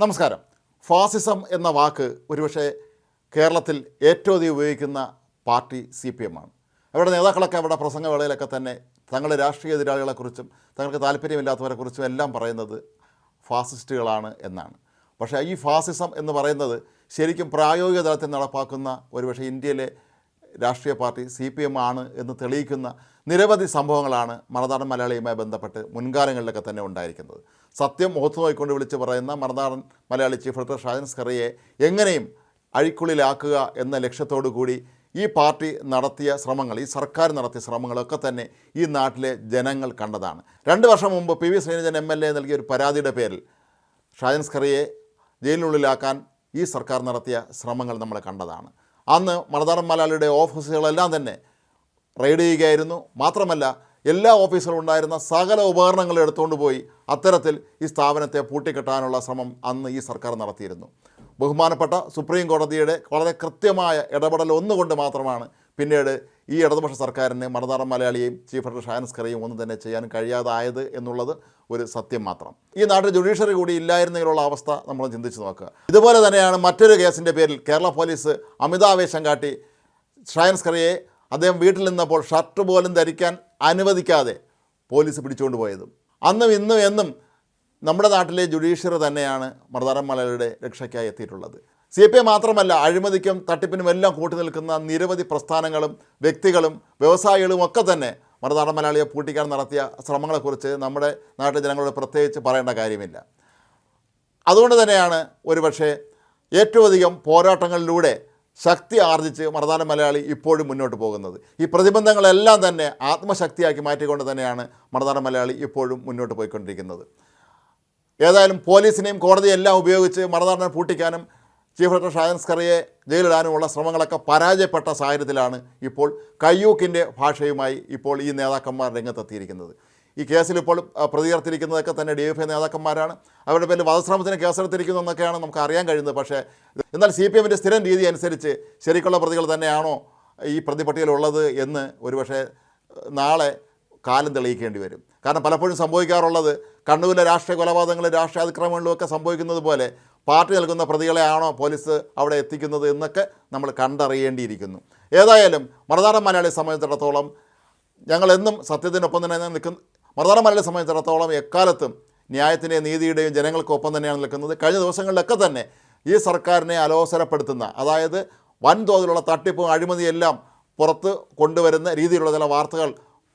നമസ്കാരം. ഫാസിസം എന്ന വാക്ക് ഒരുപക്ഷെ കേരളത്തിൽ ഏറ്റവും അധികം ഉപയോഗിക്കുന്ന പാർട്ടി സി പി എം ആണ്. അവരുടെ നേതാക്കളൊക്കെ അവരുടെ പ്രസംഗവേളയിലൊക്കെ തന്നെ തങ്ങളുടെ രാഷ്ട്രീയ എതിരാളികളെക്കുറിച്ചും തങ്ങൾക്ക് താല്പര്യമില്ലാത്തവരെക്കുറിച്ചും എല്ലാം പറയുന്നത് ഫാസിസ്റ്റുകളാണ് എന്നാണ്. പക്ഷേ ഈ ഫാസിസം എന്ന് പറയുന്നത് ശരിക്കും പ്രായോഗിക തലത്തിൽ നടപ്പാക്കുന്ന ഒരുപക്ഷെ ഇന്ത്യയിലെ രാഷ്ട്രീയ പാർട്ടി സി പി എം ആണ് എന്ന് തെളിയിക്കുന്ന നിരവധി സംഭവങ്ങളാണ് മറനാടൻ മലയാളിയുമായി ബന്ധപ്പെട്ട് മുൻകാലങ്ങളിലൊക്കെ തന്നെ ഉണ്ടായിരിക്കുന്നത്. സത്യം മുഖത്ത് വിളിച്ച് പറയുന്ന മറനാടൻ മലയാളി ചീഫ് എഡിറ്റർ ഷാജൻ സ്കറിയെ എങ്ങനെയും അഴിക്കുള്ളിലാക്കുക എന്ന ലക്ഷ്യത്തോടു കൂടി ഈ പാർട്ടി നടത്തിയ ശ്രമങ്ങൾ ഈ സർക്കാർ നടത്തിയ ശ്രമങ്ങളൊക്കെ തന്നെ ഈ നാട്ടിലെ ജനങ്ങൾ കണ്ടതാണ്. രണ്ട് വർഷം മുമ്പ് P V Sreenijan M L A നൽകിയ ഒരു പരാതിയുടെ പേരിൽ ഷാജൻ സ്കറിയെ ജയിലിനുള്ളിലാക്കാൻ ഈ സർക്കാർ നടത്തിയ ശ്രമങ്ങൾ നമ്മൾ കണ്ടതാണ്. അന്ന് മലതാളം മലയാളിയുടെ ഓഫീസുകളെല്ലാം തന്നെ റെയ്ഡ് ചെയ്യുകയായിരുന്നു. മാത്രമല്ല എല്ലാ ഓഫീസുകളും ഉണ്ടായിരുന്ന സകല ഉപകരണങ്ങളും എടുത്തുകൊണ്ട് പോയി അത്തരത്തിൽ ഈ സ്ഥാപനത്തെ പൂട്ടിക്കെട്ടാനുള്ള ശ്രമം അന്ന് ഈ സർക്കാർ നടത്തിയിരുന്നു. ബഹുമാനപ്പെട്ട സുപ്രീം കോടതിയുടെ വളരെ കൃത്യമായ ഇടപെടൽ ഒന്നുകൊണ്ട് മാത്രമാണ് പിന്നീട് ഈ ഇടതുപക്ഷ സർക്കാരിന് മണതാറ മലയാളിയെയും ചീഫ് എഡിറ്റർ ഷാൻസ്കറേയും ഒന്നും തന്നെ ചെയ്യാൻ കഴിയാതായത് എന്നുള്ളത് ഒരു സത്യം മാത്രം. ഈ നാട്ടിൽ ജുഡീഷ്യറി കൂടി ഇല്ലായിരുന്നെങ്കിലുള്ള അവസ്ഥ നമ്മൾ ചിന്തിച്ച് നോക്കുക. ഇതുപോലെ തന്നെയാണ് മറ്റൊരു കേസിന്റെ പേരിൽ കേരള പോലീസ് അമിതാവേശം കാട്ടി ഷാൻസ്കറയെ അദ്ദേഹം വീട്ടിൽ നിന്നപ്പോൾ ഷർട്ട് പോലും ധരിക്കാൻ അനുവദിക്കാതെ പോലീസ് പിടിച്ചുകൊണ്ട് പോയതും. അന്നും ഇന്നും എന്നും നമ്മുടെ നാട്ടിലെ ജുഡീഷ്യറി തന്നെയാണ് മറുതാരം മലയുടെ രക്ഷയ്ക്കായി എത്തിയിട്ടുള്ളത്. സി പി ഐ മാത്രമല്ല അഴിമതിക്കും കൂട്ടി നിൽക്കുന്ന നിരവധി പ്രസ്ഥാനങ്ങളും വ്യക്തികളും വ്യവസായികളും ഒക്കെ തന്നെ മറുനാടൻ മലയാളിയെ പൂട്ടിക്കാൻ നടത്തിയ ശ്രമങ്ങളെക്കുറിച്ച് നമ്മുടെ നാട്ടിലെ ജനങ്ങളോട് പ്രത്യേകിച്ച് പറയേണ്ട കാര്യമില്ല. അതുകൊണ്ട് തന്നെയാണ് ഒരുപക്ഷെ ഏറ്റവും അധികം പോരാട്ടങ്ങളിലൂടെ ശക്തി ആർജിച്ച് മറുനാടൻ മലയാളി ഇപ്പോഴും മുന്നോട്ട് പോകുന്നത്. ഈ പ്രതിബന്ധങ്ങളെല്ലാം തന്നെ ആത്മശക്തിയാക്കി മാറ്റിക്കൊണ്ട് തന്നെയാണ് മറുനാടൻ മലയാളി ഇപ്പോഴും മുന്നോട്ട് പോയിക്കൊണ്ടിരിക്കുന്നത്. ഏതായാലും പോലീസിനെയും കോടതിയെല്ലാം ഉപയോഗിച്ച് മറുനാടനെ പൂട്ടിക്കാനും ചീഫ് ഡയറക്ടർ ഷാജൻ സ്കറിയെ ജയിലിടാനുമുള്ള ശ്രമങ്ങളൊക്കെ പരാജയപ്പെട്ട സാഹചര്യത്തിലാണ് ഇപ്പോൾ കയ്യൂക്കിന്റെ ഭാഷയുമായി ഇപ്പോൾ ഈ നേതാക്കന്മാർ രംഗത്തെത്തിയിരിക്കുന്നത്. ഈ കേസിൽ ഇപ്പോൾ പ്രതികർത്തിരിക്കുന്നതൊക്കെ തന്നെ ഡി എഫ് ഐ നേതാക്കന്മാരാണ്. അവരുടെ പേരിൽ വധശ്രമത്തിന് കേസെടുത്തിരിക്കുന്നു എന്നൊക്കെയാണ് നമുക്ക് അറിയാൻ കഴിയുന്നത്. പക്ഷേ എന്നാൽ സി പി എമ്മിന്റെ സ്ഥിരം രീതി അനുസരിച്ച് ശരിക്കുള്ള പ്രതികൾ തന്നെയാണോ ഈ പ്രതിപട്ടികയിലുള്ളത് എന്ന് ഒരുപക്ഷെ നാളെ കാലം തെളിയിക്കേണ്ടി വരും. കാരണം പലപ്പോഴും സംഭവിക്കാറുള്ളത് കണ്ണൂരിലെ രാഷ്ട്രീയ കൊലപാതകങ്ങളും രാഷ്ട്രീയ അതിക്രമങ്ങളിലും ഒക്കെ സംഭവിക്കുന്നത് പോലെ പാർട്ടി നൽകുന്ന പ്രതികളെയാണോ പോലീസ് അവിടെ എത്തിക്കുന്നത് എന്നൊക്കെ നമ്മൾ കണ്ടറിയേണ്ടിയിരിക്കുന്നു. ഏതായാലും മറുനാടൻ മലയാളിയെ സംബന്ധിച്ചിടത്തോളം ഞങ്ങൾ എന്നും സത്യത്തിനൊപ്പം തന്നെ നിൽക്കുന്ന മറുനാടൻ മലയാളിയെ സംബന്ധിച്ചിടത്തോളം എക്കാലത്തും ന്യായത്തിന്റെയും നീതിയുടെയും ജനങ്ങൾക്കൊപ്പം തന്നെയാണ് നിൽക്കുന്നത്. കഴിഞ്ഞ ദിവസങ്ങളിലൊക്കെ തന്നെ ഈ സർക്കാരിനെ അലോസരപ്പെടുത്തുന്ന അതായത് വൻതോതിലുള്ള തട്ടിപ്പും അഴിമതിയെല്ലാം പുറത്ത് കൊണ്ടുവരുന്ന രീതിയിലുള്ള ചില വാർത്തകൾ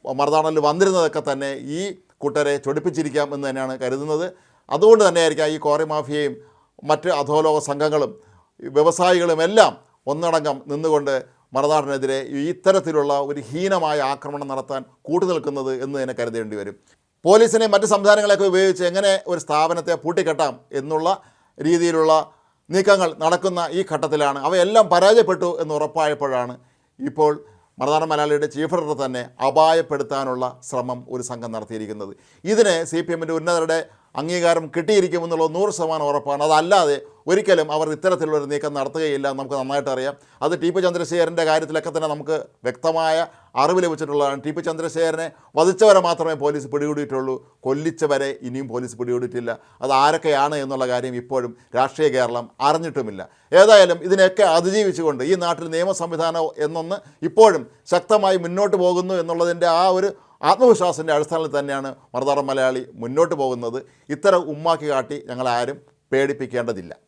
മറുനാടനിൽ വന്നിരുന്നതൊക്കെ തന്നെ ഈ കൂട്ടരെ ചൊടിപ്പിച്ചിരിക്കാം എന്ന് തന്നെയാണ് കരുതുന്നത്. അതുകൊണ്ട് തന്നെയായിരിക്കാം ഈ കോറി മാഫിയയും മറ്റ് അധോലോക സംഘങ്ങളും വ്യവസായികളും എല്ലാം ഒന്നടങ്കം നിന്നുകൊണ്ട് മറുനാടിനെതിരെ ഇത്തരത്തിലുള്ള ഒരു ഹീനമായ ആക്രമണം നടത്താൻ കൂട്ടുനിൽക്കുന്നത് എന്ന് തന്നെ കരുതേണ്ടി വരും. പോലീസിനെ മറ്റ് സംവിധാനങ്ങളെയൊക്കെ ഉപയോഗിച്ച് എങ്ങനെ ഒരു സ്ഥാപനത്തെ പൂട്ടിക്കെട്ടാം എന്നുള്ള രീതിയിലുള്ള നീക്കങ്ങൾ നടക്കുന്ന ഈ ഘട്ടത്തിലാണ് അവയെല്ലാം പരാജയപ്പെട്ടു എന്ന് ഉറപ്പായപ്പോഴാണ് ഇപ്പോൾ മറുനാടൻ മലയാളിയുടെ ചീഫ് എഡിറ്റർ തന്നെ അപായപ്പെടുത്താനുള്ള ശ്രമം ഒരു സംഘം നടത്തിയിരിക്കുന്നത്. ഇതിനെ സി പി എമ്മിന്റെ ഉന്നതരുടെ അംഗീകാരം കിട്ടിയിരിക്കുമെന്നുള്ള നൂറ് ശതമാനം ഉറപ്പാണ്. അതല്ലാതെ ഒരിക്കലും അവർ ഇത്തരത്തിലുള്ള ഒരു നീക്കം നടത്തുകയില്ല നമുക്ക് നന്നായിട്ട് അറിയാം. അത് ടി പി ചന്ദ്രശേഖരന്റെ കാര്യത്തിലൊക്കെ തന്നെ നമുക്ക് വ്യക്തമായ അറിവ് ലഭിച്ചിട്ടുള്ളതാണ്. ടി പി ചന്ദ്രശേഖരനെ വധിച്ചവരെ മാത്രമേ പോലീസ് പിടികൂടിയിട്ടുള്ളൂ. കൊല്ലിച്ചവരെ ഇനിയും പോലീസ് പിടികൂടിയിട്ടില്ല. അത് ആരൊക്കെയാണ് എന്നുള്ള കാര്യം ഇപ്പോഴും രാഷ്ട്രീയ കേരളം അറിഞ്ഞിട്ടുമില്ല. ഏതായാലും ഇതിനെയൊക്കെ അതിജീവിച്ചുകൊണ്ട് ഈ നാട്ടിൽ നിയമ സംവിധാനം എന്നൊന്ന് ഇപ്പോഴും ശക്തമായി മുന്നോട്ട് പോകുന്നു എന്നുള്ളതിന്റെ ആ ഒരു ആത്മവിശ്വാസത്തിന്റെ അടിസ്ഥാനത്തിൽ തന്നെയാണ് മറുതാടൻ മലയാളി മുന്നോട്ട് പോകുന്നത്. ഇത്തരം ഉമ്മാക്കി കാട്ടി ഞങ്ങളാരും പേടിപ്പിക്കേണ്ടതില്ല.